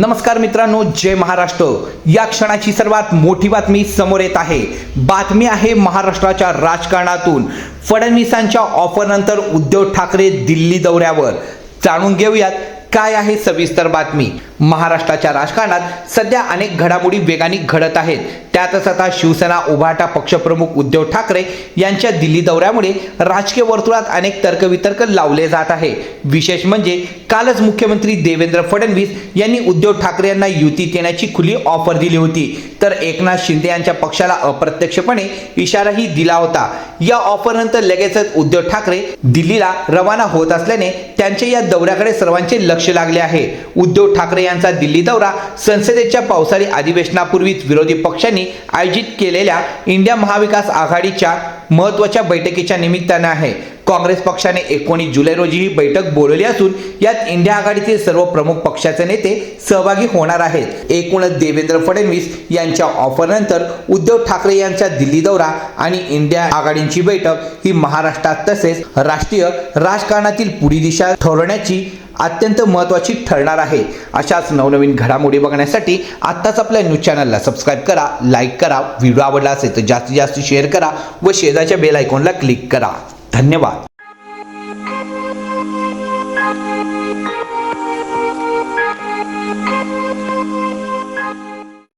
नमस्कार मित्रांनो जय महाराष्ट्र. या क्षणाची सर्वात मोठी बातमी समोर येत आहे. बातमी आहे महाराष्ट्राच्या राजकारणातून. फडणवीसांच्या ऑफरनंतर उद्धव ठाकरे दिल्ली दौऱ्यावर. जाणून घेऊयात काय आहे सविस्तर बातमी? महाराष्ट्राच्या राजकारणात सध्या अनेक घडामोडी वेगाने घडत आहेत. त्यातच आता शिवसेना उभाटा पक्षप्रमुख उद्धव ठाकरे यांच्या दिल्ली दौऱ्यामुळे राजकीय वर्तुळात अनेक तर्कवितर्क लावले जात आहे. विशेष म्हणजे कालच मुख्यमंत्री देवेंद्र फडणवीस यांनी उद्धव ठाकरे यांना युतीत येण्याची खुली ऑफर दिली होती. तर एकनाथ शिंदे यांच्या पक्षाला अप्रत्यक्षपणे इशाराही दिला होता. या ऑफरनंतर लगेचच उद्धव ठाकरे दिल्लीला रवाना होत असल्याने त्यांच्या या दौऱ्याकडे सर्वांचे लक्ष लागले आहे. उद्धव ठाकरे यांचा दिल्ली दौरा संसदेच्या पावसाळी अधिवेशनापूर्वीच विरोधी पक्षांनी आयोजित केलेल्या इंडिया महाविकास आघाडीच्या महत्त्वाच्या बैठकीच्या निमित्ताने आहे. काँग्रेस पक्षाने एकोणीस जुलै रोजी ही बैठक बोलवली असून यात इंडिया आघाडीतील सर्व प्रमुख पक्षाचे नेते सहभागी होणार आहेत. एकूणच देवेंद्र फडणवीस यांच्या ऑफरनंतर उद्धव ठाकरे यांचा दिल्ली दौरा आणि इंडिया आघाडीची बैठक ही महाराष्ट्रात तसेच राष्ट्रीय राजकारणातील पुढी दिशा ठरवण्याची अत्यंत महत्त्वाची ठरणार आहे. अशाच नवनवीन घडामोडी बघण्यासाठी आत्ताच आपल्या न्यूज चॅनलला सबस्क्राईब करा लाईक करा व्हिडिओ आवडला असेल तर जास्तीत जास्त शेअर करा व शेजारच्या बेल आयकॉनला क्लिक करा. धन्यवाद.